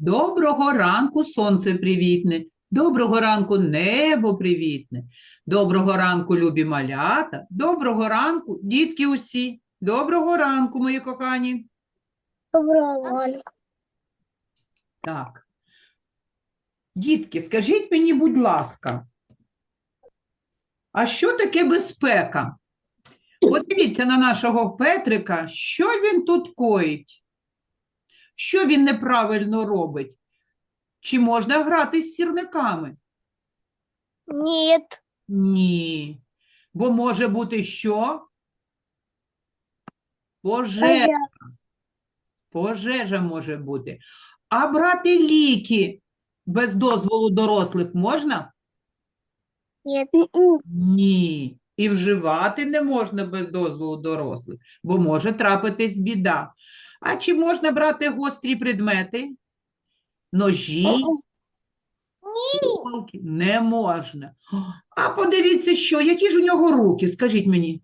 Доброго ранку, сонце привітне. Доброго ранку, небо привітне. Доброго ранку, любі малята. Доброго ранку, дітки усі. Доброго ранку, мої кохані. Доброго ранку. Так. Дітки, скажіть мені, будь ласка, а що таке безпека? Подивіться на нашого Петрика, що він тут коїть? Що він неправильно робить? Чи можна грати з сірниками? Нет, Ні. Бо може бути що? Пожежа. Пожежа може бути. А брати ліки без дозволу дорослих можна? Нет, Ні. І вживати не можна без дозволу дорослих, бо може трапитись біда. А чи можна брати гострі предмети? Ножі, палки? Не можна. А подивіться, що, які ж у нього руки, скажіть мені.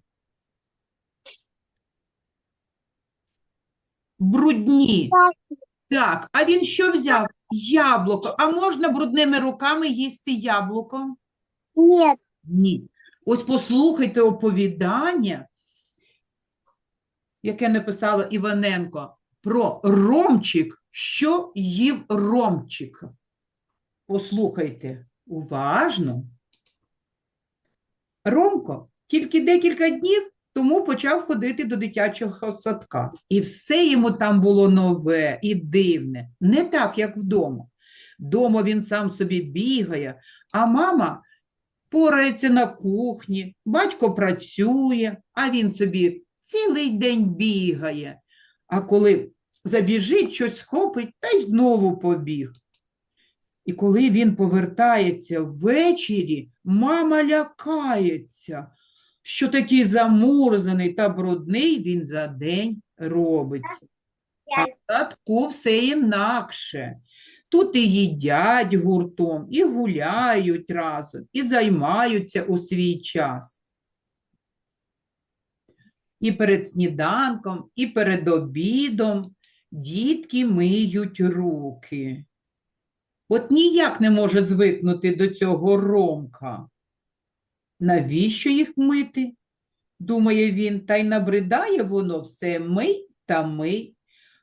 Брудні. Так. А він що взяв? Яблуко. А можна брудними руками їсти яблуко? нет, Ні. Ось послухайте оповідання, яке написала Іваненко, про Ромчик, що їв Ромчик. Послухайте уважно. Ромко тільки декілька днів тому почав ходити до дитячого садка. І все йому там було нове і дивне, не так, як вдома. Дома він сам собі бігає, а мама порається на кухні, батько працює, а він собі цілий день бігає. А коли забіжить, щось схопить, та й знову побіг. І коли він повертається ввечері, мама лякається, що такий замурзаний та брудний він за день робиться. А в все інакше. Тут і їдять гуртом, і гуляють разом, і займаються у свій час. І перед сніданком, і перед обідом дітки миють руки. От ніяк не може звикнути до цього Ромка. Навіщо їх мити? Думає він, та й набридає воно все мий та мий.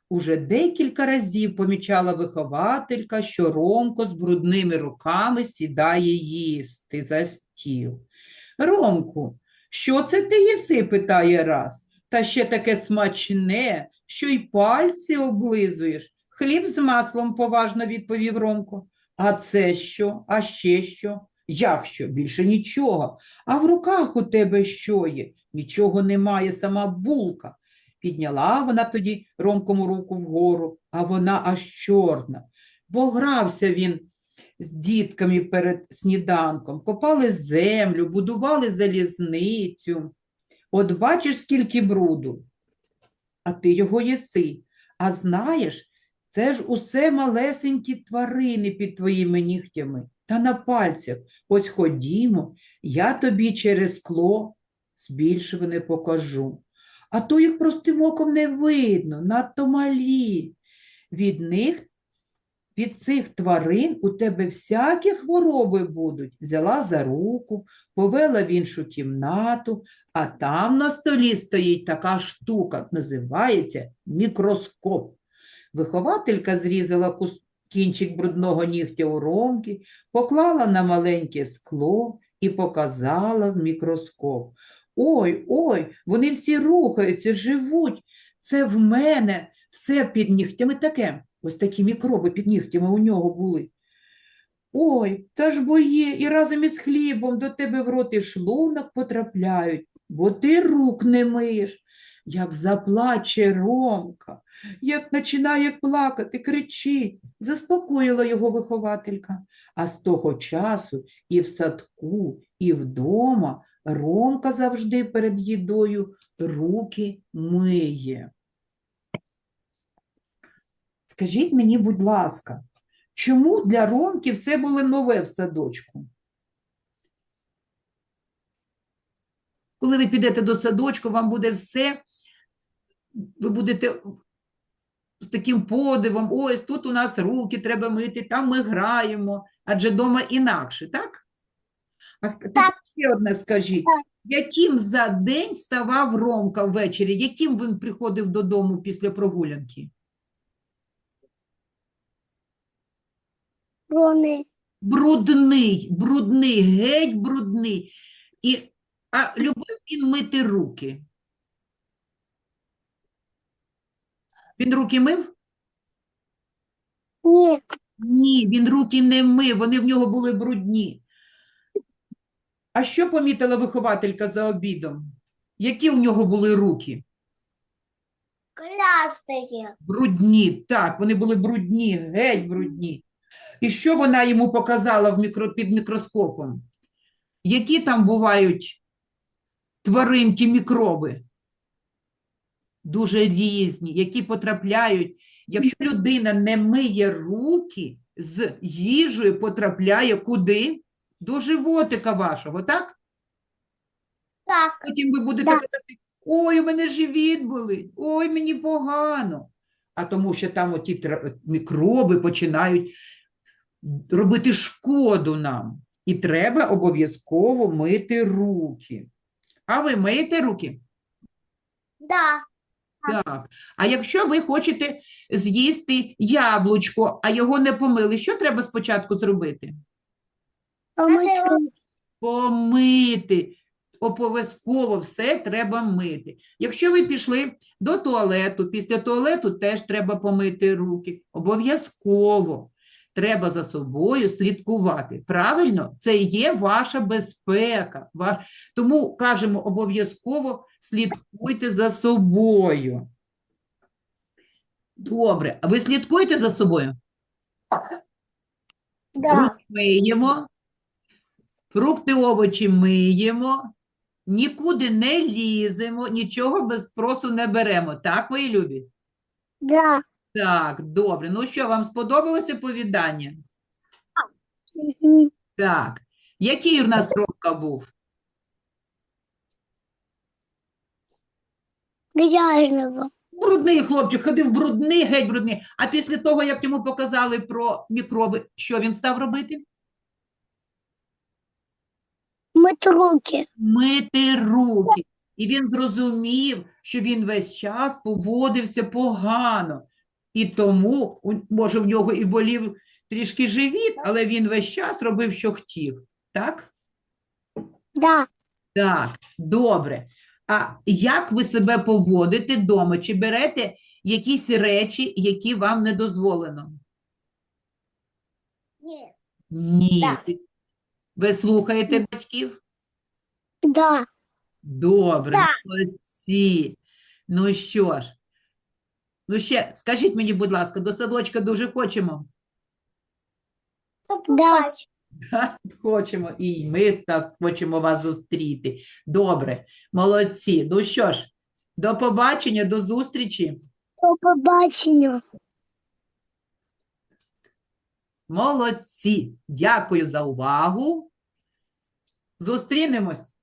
Уже декілька разів помічала вихователька, що Ромко з брудними руками сідає їсти за стіл. Ромку, що це ти їси? питає раз. Та ще таке смачне, що й пальці облизуєш. Хліб з маслом, поважно відповів Ромко. А це що? А ще що? Як що? Більше нічого. А в руках у тебе що є? Нічого немає, сама булка. Підняла вона тоді Ромкому руку вгору, а вона аж чорна. Бо грався він з дітками перед сніданком, копали землю, будували залізницю. От бачиш, скільки бруду, а ти його їси. А знаєш, це ж усе малесенькі тварини під твоїми нігтями та на пальцях. Ось ходімо, я тобі через скло збільшуване покажу. А то їх простим оком не видно, надто малі. Від них, від цих тварин у тебе всякі хвороби будуть. Взяла за руку, повела в іншу кімнату, а там на столі стоїть така штука, називається мікроскоп. Вихователька зрізала кус- кінчик брудного нігтя у ромки, поклала на маленьке скло і показала в мікроскоп. Ой, ой, вони всі рухаються, живуть. Це в мене все під нігтями таке. Ось такі мікроби під нігтями у нього були. Ой, та ж бо є, і разом із хлібом до тебе в рот і шлунок потрапляють, бо ти рук не миєш. Як заплаче Ромка, як починає плакати, кричить, заспокоїла його вихователька. А з того часу і в садку, і вдома Ромка завжди перед їдою руки миє. Скажіть мені, будь ласка, чому для Ромки все було нове в садочку? Коли ви підете до садочку, вам буде все, ви будете з таким подивом, ось тут у нас руки треба мити, там ми граємо, адже дома інакше, так? А Так. ще одне скажіть, яким за день ставав Ромка ввечері? Яким він приходив додому після прогулянки? Рони. Брудний, брудний, геть брудний. І, а любив він мити руки? Він руки мив? Ні. Ні, він руки не мив, вони в нього були брудні. А що помітила вихователька за обідом? Які в нього були руки? Клястики. Брудні, так, вони були брудні, геть брудні. І що вона йому показала в мікро, під мікроскопом? Які там бувають тваринки, мікроби? Дуже різні, які потрапляють. Якщо людина не миє руки, з їжею потрапляє куди? До животика вашого, так? Так. Потім ви будете Так. казати, ой, у мене живіт болить, ой, мені погано. А тому що там оті мікроби починають робити шкоду нам. І треба обов'язково мити руки. А ви миєте руки? Да. Так. А якщо ви хочете з'їсти яблучко, а його не помили, що треба спочатку зробити? Помыть. Помити. Обов'язково все треба мити. Якщо ви пішли до туалету, після туалету теж треба помити руки. Обов'язково. Треба за собою слідкувати. Правильно? Це є ваша безпека. Тому кажемо, обов'язково слідкуйте за собою. Добре. А ви слідкуєте за собою? Да. Руки миємо, фрукти, овочі миємо, нікуди не ліземо, нічого без спросу не беремо. Так, мої любі? Да. Так, добре. Ну що, вам сподобалося повідання? Так. Який у нас Ромка був? Грязного. Брудний хлопчик, ходив брудний, геть брудний. А після того, як йому показали про мікроби, що він став робити? Мыть руки. мити руки. І він зрозумів, що він весь час поводився погано. І тому, може, в нього і болів трішки живіт, але він весь час робив, що хотів. Так? Да. Так, добре. А як ви себе поводите вдома? Чи берете якісь речі, які вам не дозволено? Нет. Ні. Так. Ви слухаєте батьків? Да. Добре, молодці. Ну що ж, ну ще скажіть мені, будь ласка, до садочка дуже хочемо? Да. Хочемо, і ми та хочемо вас зустріти. Добре, молодці. Ну що ж, до побачення, до зустрічі. До побачення. Молодці. Дякую за увагу. Зустрінемось.